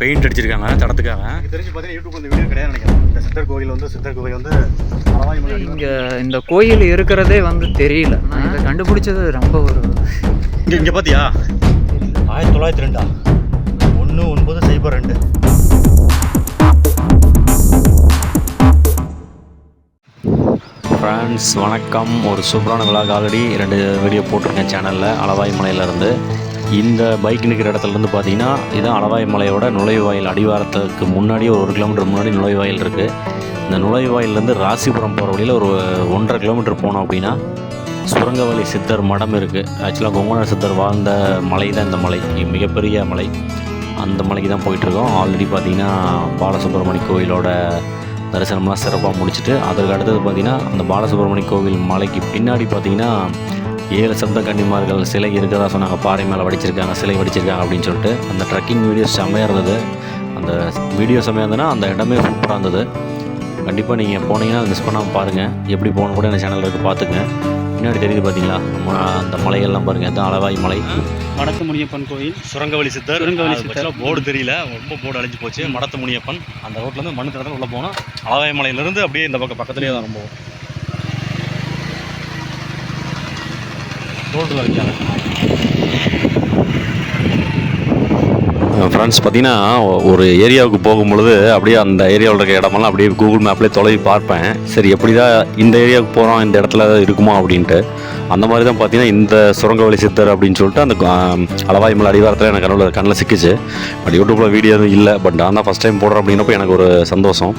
Paint அடிச்சிருக்காங்க தடத்துக்காக. எனக்கு தெரிஞ்சு பார்த்தீங்கன்னா யூடியூப் இந்த வீடியோ கிடையாது நினைக்கிறேன். இந்த சித்தர் கோயில் வந்து சித்தர் கோயில் வந்து. இங்கே இந்த கோயில் இருக்கிறதே வந்து தெரியல. நான் இதை கண்டுபிடிச்சது ரொம்ப ஒரு இங்கே இங்கே பார்த்தியா ஆயிரத்தி தொள்ளாயிரத்தி ரெண்டா? ஒன்று ஒன்பது சைபர் ரெண்டு. ஃப்ரெண்ட்ஸ் வணக்கம். ஒரு சூப்பரான விழாக்கு ஆல்ரெடி ரெண்டு வீடியோ போட்டிருக்கேன் சேனலில் அளவாய் மலையிலேருந்து. இந்த பைக் நிற்கிற இடத்துலேருந்து பார்த்தீங்கன்னா இதுதான் அளவாய் மலையோட நுழைவாயில். அடிவாரத்துக்கு முன்னாடி ஒரு ஒரு கிலோமீட்டர் முன்னாடி நுழைவாயில் இருக்குது இந்த நுழைவாயிலேருந்து ராசிபுரம் போகிற வழியில் ஒரு ஒன்றரை கிலோமீட்டர் போனோம் அப்படின்னா சுரங்கவழி சித்தர் மடம் இருக்குது ஆக்சுவலாக கொங்கண சித்தர் வாழ்ந்த மலை தான் இந்த மலை. மிகப்பெரிய மலை. அந்த மலைக்கு தான் போயிட்டுருக்கோம். ஆல்ரெடி பார்த்திங்கன்னா பாலசுப்ரமணி கோயிலோட தரிசனம்லாம் சிறப்பாக முடிச்சுட்டு அதற்கு அடுத்தது பார்த்திங்கன்னா அந்த பாலசுப்ரமணி கோவில் மலைக்கு பின்னாடி பார்த்திங்கன்னா ஏழு சப்த கன்னிமார்கள் சிலை இருக்கிறதா சொன்னாங்க. பாறை மேலே வடிச்சிருக்காங்க சிலை வடிச்சிருக்காங்க அப்படின்னு சொல்லிட்டு அந்த ட்ரெக்கிங் வீடியோ செம்மையாக இருந்தது. அந்த வீடியோ செம்மையாக இருந்ததுன்னா அந்த இடமே சூப்பராக இருந்தது. கண்டிப்பாக நீங்கள் போனீங்கன்னா மிஸ் பண்ணாமல் பாருங்கள் எப்படி போகணும் கூட இந்த சேனலில் இருக்குது பார்த்துங்க பின்னாடி தெரியுது பார்த்தீங்களா அந்த மலையெல்லாம் பாருங்கள் இதுதான் அளவாய் மலை. வடக்கு முனியப்பன் கோயில். சுரங்கவழி சித்தர். சுரங்கவழி சித்தர். போர்டு தெரியல. ரொம்ப போர்டு அழிஞ்சு போச்சு. மடத்து முனியப்பன். அந்த ரோட்லேருந்து மண்ணு தரத்தில் உள்ளே போனோம். அளவாய் மலையிலேருந்து அப்படியே இந்த பக்கம் பக்கத்துலேயே தான் ரொம்ப ரோட்டில் வைக்காங்க ஃப்ரெண்ட்ஸ் பார்த்தீங்கன்னா ஒரு ஏரியாவுக்கு போகும்பொழுது அப்படியே அந்த ஏரியாவில் இருக்கிற இடமெல்லாம் அப்படியே கூகுள் மேப்லேயே தொலைவி பார்ப்பேன். சரி எப்படி தான் இந்த ஏரியாவுக்கு போகிறோம் இந்த இடத்துல இருக்குமா அப்படின்ட்டு. அந்த மாதிரி தான் பார்த்தீங்கன்னா இந்த சுரங்கவழி சித்தர் அப்படின்னு சொல்லிட்டு அந்த அளவாய் மலை அடிவாரத்தில் எனக்கு கண்ணில் கண்ணில் சிக்கிச்சு. பட் யூடியூப்பில் வீடியோ எதுவும் இல்லை. பட் நான் தான் ஃபஸ்ட் டைம் போடுறேன் அப்படின்னப்போ எனக்கு ஒரு சந்தோஷம்.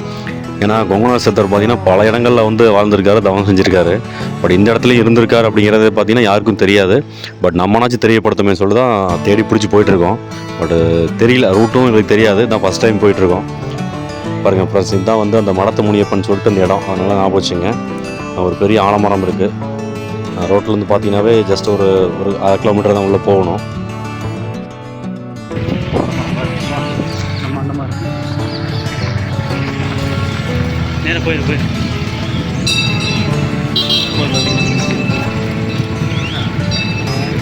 ஏன்னா கொங்குண சித்தர் பார்த்தீங்கன்னா பல இடங்களில் வந்து வாழ்ந்திருக்காரு தவம் செஞ்சுருக்காரு. பட் இந்த இடத்துல இருந்திருக்காரு அப்படிங்கிறது பார்த்தீங்கன்னா யாருக்கும் தெரியாது. பட் நம்மனாச்சும் தெரியப்படுத்துமே சொல்லி தான் தேடி பிடிச்சி போயிட்டுருக்கோம். பட் தெரியல ரூட்டும் எங்களுக்கு தெரியாது. தான் ஃபஸ்ட் டைம் போயிட்டுருக்கோம். பாருங்கள் ஃப்ரெண்ட்ஸ் இதுதான் வந்து அந்த மடத்து முனியப்பன் சொல்லிட்டு இந்த இடம். அதனால் ஞாபகம் வச்சுங்க. ஒரு பெரிய ஆலமரம் இருக்குது ரோட்டிலேருந்து பார்த்தீங்கன்னாவே ஜஸ்ட் ஒரு ஒரு அரை கிலோமீட்டர் தான் உள்ளே போகணும். போயிடு போயிரு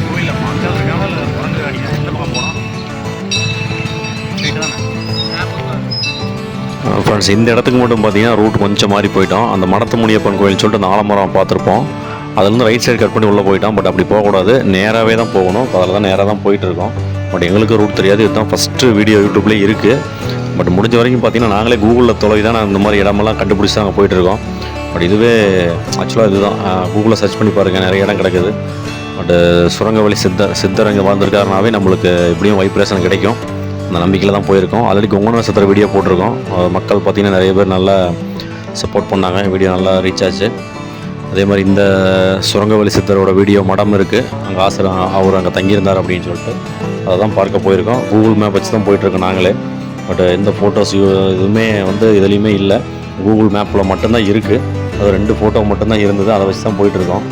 கோயிலில் குரங்கு அடிக்க பக்கம் போனோம் ஃப்ரெண்ட்ஸ் இந்த இடத்துக்கு மட்டும் பார்த்தீங்கன்னா ரூட் கொஞ்சம் மாறி போயிட்டோம் அந்த மடத்து முனியப்பன் கோயில் சொல்லிட்டு அந்த ஆலமரம் பார்த்துருப்போம். அதுலேருந்து ரைட் சைடு கட் பண்ணி உள்ளே போயிட்டோம் பட் அப்படி போகக்கூடாது. நேராகவே தான் போகணும். அதில் தான் நேராக தான் போயிட்டுருக்கோம் பட் எங்களுக்கு ரூட் தெரியாது. இதுதான் ஃபஸ்ட்டு வீடியோ யூடியூப்லேயே இருக்குது பட் முடிஞ்ச வரைக்கும் பார்த்தீங்கன்னா நாங்களே கூகுளில் தொலைவி தான் இந்த மாதிரி இடமெல்லாம் கண்டுபிடிச்சி தான் போயிட்டுருக்கோம். பட் இதுவே ஆக்சுவலாக இதுதான். கூகுளில் சர்ச் பண்ணி பாருங்கள் நிறைய இடம் கிடைக்குது. பட் சுரங்கவழி சித்தர் சித்தர் இங்கே வாழ்ந்துருக்காருனாவே நம்மளுக்கு எப்படியும் வைப்ரேஷன் கிடைக்கும். அந்த நம்பிக்கையில் தான் போயிருக்கோம். ஆல்ரெடி கொங்கன சித்திர வீடியோ போட்டிருக்கோம். மக்கள் பார்த்தீங்கன்னா நிறைய பேர் நல்லா சப்போர்ட் பண்ணாங்க. வீடியோ நல்லா ரீச் ஆச்சு. அதே மாதிரி இந்த சுரங்கவலி சித்தரோட வீடியோ மடம் இருக்குது அங்கே ஆசிரம் அவர் அங்கே தங்கியிருந்தார் அப்படின்னு சொல்லிட்டு அதை தான் பார்க்க போயிருக்கோம். கூகுள் மேப் வச்சு தான் போயிட்டுருக்கோம் நாங்களே. பட் எந்த ஃபோட்டோஸ் எதுவுமே வந்து இதுலேயுமே இல்லை. கூகுள் மேப்பில் மட்டும்தான் இருக்குது அது ரெண்டு ஃபோட்டோ மட்டும்தான் இருந்தது. அதை வச்சு தான் போயிட்டுருக்கோம்.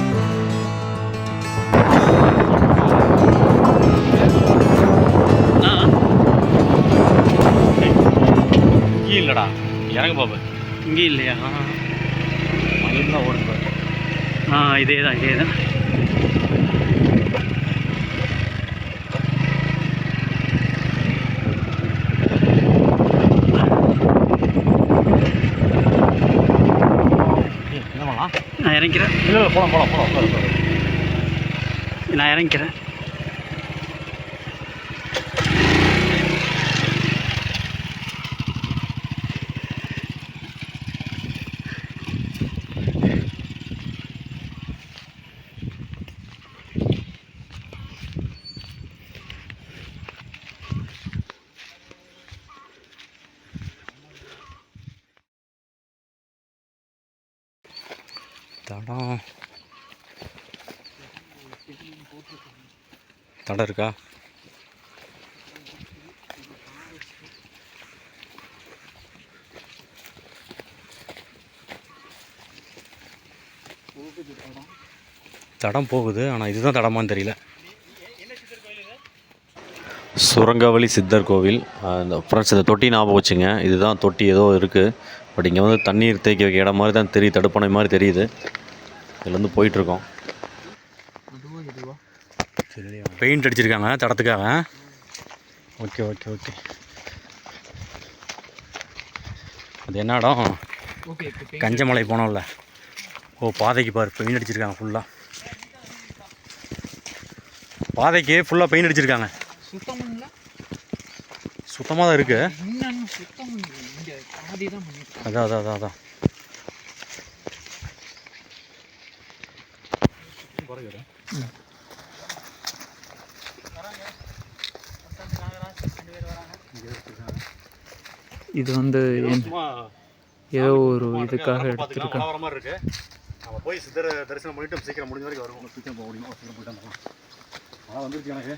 இங்கேயும் இல்லைடா. இறங்க பாபு இங்கே இல்லையா? ஓடுது பாரு. ஆ இதே தான் இதே தான் ஏய், என்ன பண்ணலாம் நான் இறங்கிறேன் இல்லை இல்லை போகலாம் போகலாம் போகலாம். நான் இறங்கிறேன் தடம் தடம் இருக்கா? தடம் போகுது ஆனால் இதுதான் தடமான்னு தெரியல. சுரங்கவழி சித்தர் கோவில் அந்த இந்த ஃப்ரெண்ட்ஸ் இந்த தொட்டி ஞாபகம் வச்சுங்க. இதுதான் தொட்டி ஏதோ இருக்குது பட் இங்கே வந்து தண்ணீர் தேக்கி வைக்க இடம் மாதிரி தான் தெரியுது தடுப்பணை மாதிரி தெரியுது. இதுலேருந்து போயிட்டுருக்கோம். பெயிண்ட் அடிச்சிருக்காங்க தடத்துக்காக. Okay okay okay. அது என்ன இடம்? கஞ்சமலை போனோம்ல. ஓ பாதைக்கு பாரு பெயிண்ட் அடிச்சிருக்காங்க ஃபுல்லாக பாதைக்கு ஃபுல்லாக பெயிண்ட் அடிச்சிருக்காங்க. சுத்தமாக தான் இருக்குது அதான் அதான் அதான். இது வந்து ஏதோ ஒரு இதுக்காக எடுத்திருக்காங்க வர மாதிரி இருக்கு நம்ம போய் சித்தர் தரிசனம் பண்ணிட்டு சீக்கிரம் முடிஞ்ச வரைக்கும் வருவோம் சீக்கிரம் போக முடியுமா சீக்கிரம் போயிட்டு மழை வந்துருச்சு எனக்கு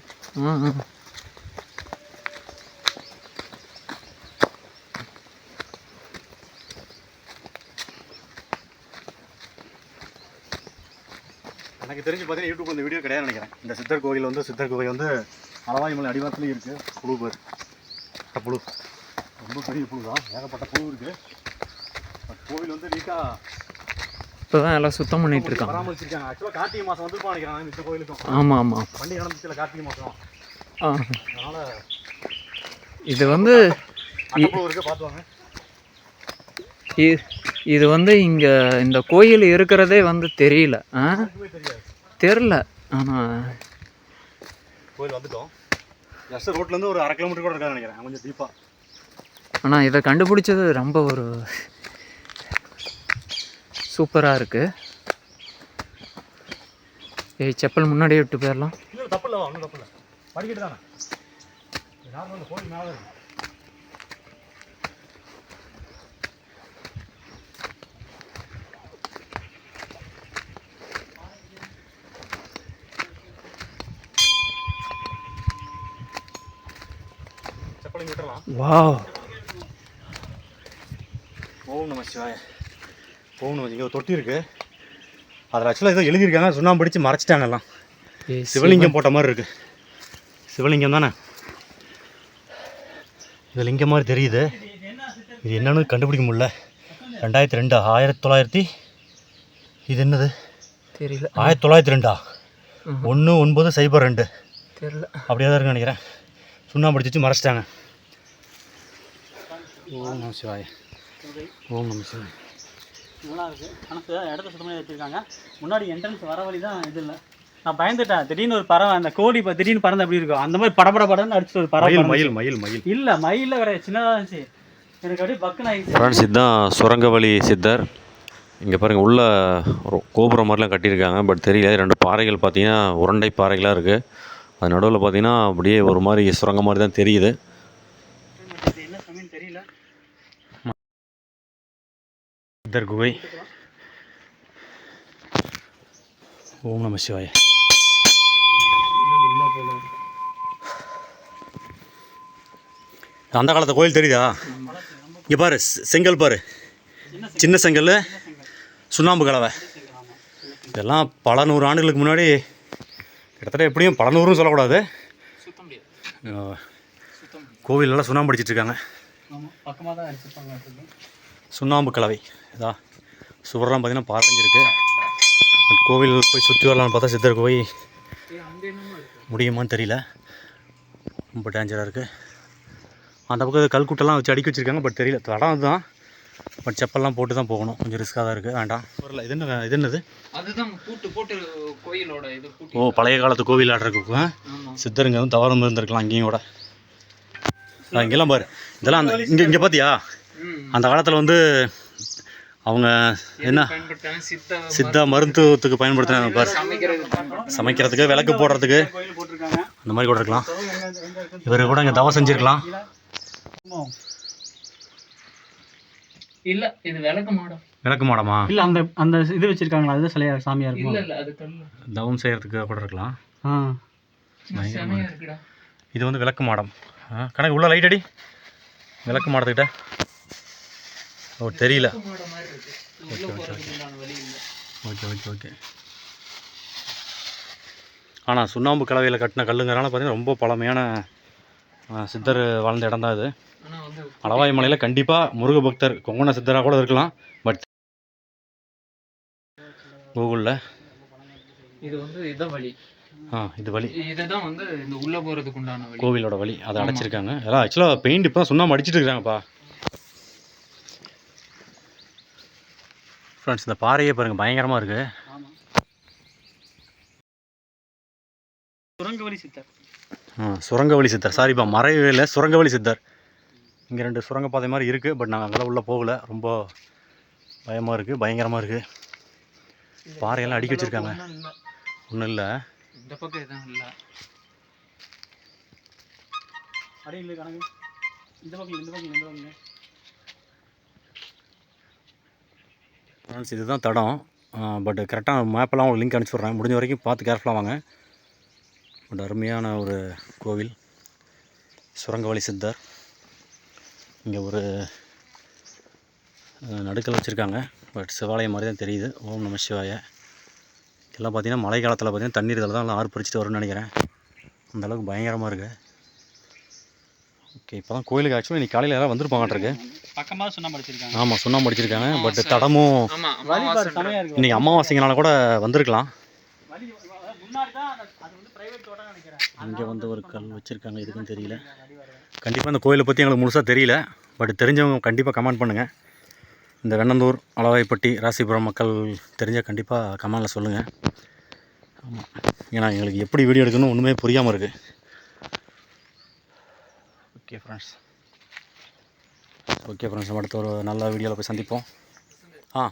எனக்கு தெரிஞ்சு பார்த்தீங்கன்னா யூடியூப் இந்த வீடியோ கிடையாது நினைக்கிறேன். இந்த சித்தர் கோயில் வந்து சித்தர் கோயில் வந்து அளவாய் மலை அடிவாரத்துலேயும் இருக்குது புழு பேர். புழு. ரொம்ப பெரிய புழு தான் ஏகப்பட்ட புழு இருக்குது பட் கோவில் வந்து நீட்டாக இப்போ தான் எல்லாம் சுத்தம் பண்ணிட்டு இருக்காங்க. பராமரிச்சிருக்காங்க. ஆக்சுவலாக கார்த்திகை மாதம் வந்திருப்பான் நினைக்கிறேன் இந்த கோயிலுக்கும் ஆமாம் ஆமாம் பண்டிகை நடந்துச்சுல கார்த்திகை மாதம் ஆ. அதனால் இது வந்து பார்த்துவாங்க இது வந்து இங்கே இந்த கோயில் இருக்கிறதே வந்து தெரியல. ஆ? தெரில ஆனால் கோயில் வந்துட்டோம். ஜஸ்ட் ரோட்லேருந்து ஒரு அரை கிலோமீட்டர் கூட இருக்காது நினைக்கிறேன். கொஞ்சம் டீப்பாக ஆனால் இதை கண்டுபிடிச்சது ரொம்ப ஒரு சூப்பராக இருக்குது ஏய் செப்பல் முன்னாடியே விட்டு போயிடலாம் இல்லை தப்பு இல்லை ஒன்றும் தப்பு இல்லை. படிக்கிட்டு தானே நார்மல் கோயில் மேலே விட்டுறலாம் வாவ். ஓம் நம சிவாய. ஓம் நம இங்கே ஒரு தொட்டி இருக்கு. அதில் ஆக்சுவலாக ஏதோ எழுதியிருக்காங்க. சுண்ணாம்பு பிடிச்சி மறைச்சிட்டாங்க எல்லாம். ஏய், சிவலிங்கம் போட்ட மாதிரி இருக்கு. சிவலிங்கம் தானே? இது லிங்கம் மாதிரி தெரியுது. இது என்னன்னு கண்டுபிடிக்க முடியல. ரெண்டாயிரத்தி ரெண்டு ஆயிரத்தி தொள்ளாயிரத்தி இது என்னது? தெரியல. ஆயிரத்தி தொள்ளாயிரத்தி ரெண்டா. ஒன்று ஒன்பது சைபர் ரெண்டு. தெரியல. அப்படியே தான் இருக்குன்னு நினைக்கிறேன். சுண்ணாம்பு அடிச்சு மறைச்சிட்டாங்க. ஓம் நம சிவாய. ஓம் நம சிவாய. நல்லா இருக்கு ஆனால் இடத்த சுத்தமாக வச்சுருக்காங்க. முன்னாடி என்ட்ரன்ஸ் வர வழி தான் இது இல்லை. நான் பயந்துட்டேன். திடீர்னு ஒரு பறவை அந்த கோழி இப்போ திடீர்னு பறந்து அப்படி இருக்கும்? அந்த மாதிரி படபட படன்னு அடிச்சு ஒரு பறவை மயில். மயில் மயில் இல்ல மயில கிடையாது. சின்னதாக இருந்துச்சு. எனக்கு அப்படியே பக்குன்னு ஆயிடுச்சு ஃப்ரெண்ட்ஸ் இதுதான் சுரங்கவழி சித்தர். இங்கே பாருங்கள் உள்ள ஒரு கோபுரம் மாதிரிலாம் கட்டியிருக்காங்க. பட் தெரியல ரெண்டு பாறைகள் பார்த்தீங்கன்னா உருண்டை பாறைகளாக இருக்குது அது நடுவில் பார்த்தீங்கன்னா அப்படியே ஒரு மாதிரி சுரங்க மாதிரி தான் தெரியுது இது என்ன சமயம் தெரியல சித்தர் குகை ஓம் நம சிவாய அந்த காலத்து கோயில் தெரியுதா? இங்கே பாரு செங்கல் பாரு. சின்ன செங்கல் சுண்ணாம்பு கலவை. இதெல்லாம் பல நூறு ஆண்டுகளுக்கு முன்னாடி கிட்டத்தட்ட எப்படியும் பல நூறுன்னு சொல்லக்கூடாது. சுத்தம் முடியாது. அஹ், கோவிலெல்லாம் சுண்ணாம்பு அடிச்சிட்டு சுண்ணாம்பு கலவை. இதா சுவரெல்லாம் பார்த்தீங்கன்னா பாரஞ்சிருக்கு கோவில் போய் சுற்றி வரலாம்னு பார்த்தா சித்தர் போய் முடியுமான்னு தெரியல. ரொம்ப டேஞ்சராக இருக்குது அந்த பக்கம் கல்குட்டெல்லாம் வச்சு அடிக்க வச்சுருக்காங்க பட் தெரியல. தடம் அதுதான். பட் செப்பல்லாம் போட்டு தான் போகணும். கொஞ்சம் ரிஸ்க்காக தான் இருக்குது வேண்டாம். வரல. இது என்ன இது என்னது? அதுதான் போட்டு கோயிலோட இது ஓ பழைய காலத்து கோவில் ஆடுறதுக்கு சித்தருங்க வந்து தவறும் இருந்திருக்கலாம் அங்கேயும் கூட. இங்கெல்லாம் பாரு. இதெல்லாம் அந்த இங்கே இங்கே பார்த்தியா அந்த காலத்தில் வந்து அவங்க என்ன? சித்த சித்தா மருத்துவத்துக்கு பயன்படுத்தினாங்க பாரு. சமைக்கிறது சமைக்கிறதுக்கு விளக்கு போடுறதுக்கு. அந்த மாதிரி கூட இருக்கலாம். இவர் கூட இங்கே தவம் செஞ்சுருக்கலாம். இல்ல இது விளக்க மாடம். விளக்கு மாடமா? இல்ல அந்த அந்த இது வச்சிருக்காங்களா? அதுதான் சிலையா சாமியா இருக்கும்? இல்ல அது தவம் செய்கிறதுக்கு கூட இருக்கலாம். ஆ. செமையா இருக்குடா. இது வந்து விளக்கு மாடம். கணக்கு உள்ள லைட் அடி. விளக்கு மாடத்துக்கிட்ட. ஓ தெரியல. உண்டான வழி இல்ல ஓகே ஓகே ஓகே. ஆனால் சுண்ணாம்பு கலவையில் கட்டின கல்லுங்கிறனால பார்த்தீங்கன்னா ரொம்ப பழமையான சித்தர் வாழ்ந்த இடம் தான் இது. அளவாய் மலையில் கண்டிப்பாக முருக பக்தர் கொங்கண சித்தராக கூட இருக்கலாம். பட் கூகுளில் இது வந்து இதான் வழி. ஆ இது வழி. இதுதான் வந்து இந்த உள்ள போறதுக்கு உண்டான கோவிலோட வழி. அதை. அடைச்சிருக்காங்க. அதெல்லாம் ஆக்சுவலாக பெயிண்ட் இப்போ தான் சுண்ணாம்பு அடிச்சிட்டு இருக்காங்கப்பா. ஃப்ரெண்ட்ஸ் இந்த பாறையே பாருங்கள் பயங்கரமாக இருக்குது ஆமாம் சுரங்கவழி சித்தர். ஆ சுரங்கவழி சித்தர். சாரிப்பா மறைவில் சுரங்கவழி சித்தர். இங்கே ரெண்டு சுரங்கப்பாதை மாதிரி இருக்குது பட் நாங்கள் அங்கெல்லாம் உள்ளே போகல. ரொம்ப பயமாக இருக்குது பயங்கரமாக இருக்குது பாறையெல்லாம் அடுக்கி வச்சுருக்காங்க. ஒன்றும் இல்லை. இந்த பக்கம் எதுவும் இல்லை. இல்லை இந்த பக்கம் இந்த பக்கம் இந்த பக்கம். ஃப்ரெண்ட்ஸ் இதுதான் தடம். பட் கரெக்டாக மேப்பெல்லாம் ஒரு லிங்க் அனுப்பிச்சி விட்றேன் முடிஞ்ச வரைக்கும் பார்த்து கேர்ஃபுல்லாக வாங்க. பட் அருமையான ஒரு கோவில். சுரங்கவழி சித்தர். இங்கே ஒரு நடுக்கல் வச்சுருக்காங்க. பட் சிவாலயம் மாதிரி தான் தெரியுது. ஓம் நம சிவாய. இதெல்லாம் பார்த்தீங்கன்னா மழை காலத்தில் பார்த்தீங்கன்னா தண்ணீர் இதில் தான் எல்லாம் ஆறு பறிச்சிட்டு வரும்னு நினைக்கிறேன். அந்தளவுக்கு பயங்கரமாக இருக்குது ஓகே இப்போ தான் கோயிலுக்கு ஆக்சுவலி இன்னைக்கு காலையில் யாராவது வந்திருப்பாங்கட்டிருக்கு பக்கமாக சுண்ணாம்பு அடிச்சிருக்காங்க ஆமாம் சுண்ணாம்பு அடிச்சிருக்காங்க பட் தடமும் இன்னைக்கு அமாவாசைங்கனால கூட வந்திருக்கலாம். வழி முன்னாடி தான் அது அது வந்து பிரைவேட் தோட்டம் நினைக்கிறேன். இங்கே வந்து ஒரு கல் வச்சுருக்காங்க இதுக்குன்னு தெரியல. கண்டிப்பாக இந்த கோயிலை பற்றி எங்களுக்கு முழுசாக தெரியல. பட் தெரிஞ்சவங்க கண்டிப்பாக கமெண்ட் பண்ணுங்கள் இந்த வெண்ணந்தூர் அளவாய்ப்பட்டி ராசிபுரம் மக்கள் தெரிஞ்சால் கண்டிப்பாக கமெண்டில் சொல்லுங்கள் ஆமாம் ஏன்னா எங்களுக்கு எப்படி வீடியோ எடுக்கணும் ஒன்றுமே புரியாமல் இருக்குது ஓகே ஃப்ரெண்ட்ஸ் ஓகே ஃப்ரெண்ட்ஸ் அடுத்த ஒரு நல்ல வீடியோவில் போய் சந்திப்போம். ஆ.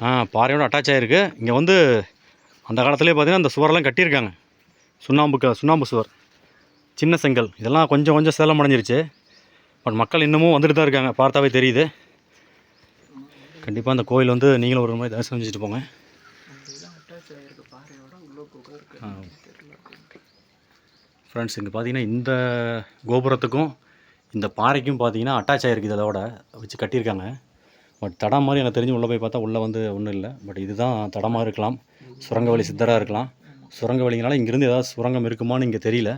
ஆ பாறையோட அட்டாச் ஆகிருக்கு இங்கே வந்து அந்த காலத்துலேயே பார்த்தீங்கன்னா அந்த சுவரெல்லாம் கட்டியிருக்காங்க. சுண்ணாம்புக்கு சுண்ணாம்பு சுவர். சின்ன செங்கல். இதெல்லாம் கொஞ்சம் கொஞ்சம் சேலம் அடைஞ்சிருச்சு. பட் மக்கள் இன்னமும் வந்துட்டு தான் இருக்காங்க. பார்த்தாவே தெரியுது. கண்டிப்பாக அந்த கோயில் வந்து நீங்களும் ஒரு மாதிரி தரிசனம் செஞ்சுட்டு போங்க. ஃப்ரெண்ட்ஸ் இங்கே பார்த்தீங்கன்னா இந்த கோபுரத்துக்கும் இந்த பாறைக்கும் பார்த்தீங்கன்னா அட்டாச் ஆகிருக்கு இதோட. வச்சு கட்டியிருக்காங்க. பட் தடம் மாதிரி எனக்கு தெரிஞ்சு உள்ளே போய் பார்த்தா உள்ளே வந்து ஒன்றும் இல்லை. பட் இதுதான் தடமாக இருக்கலாம். சுரங்க வழி சித்தராக இருக்கலாம். சுரங்க வழிங்கனால இங்கேருந்து ஏதாவது சுரங்கம் இருக்குமான்னு இங்கே தெரியல.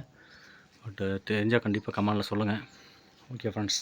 பட் தெரிஞ்சால் கண்டிப்பாக கமெண்டில் சொல்லுங்கள் ஓகே ஃப்ரெண்ட்ஸ்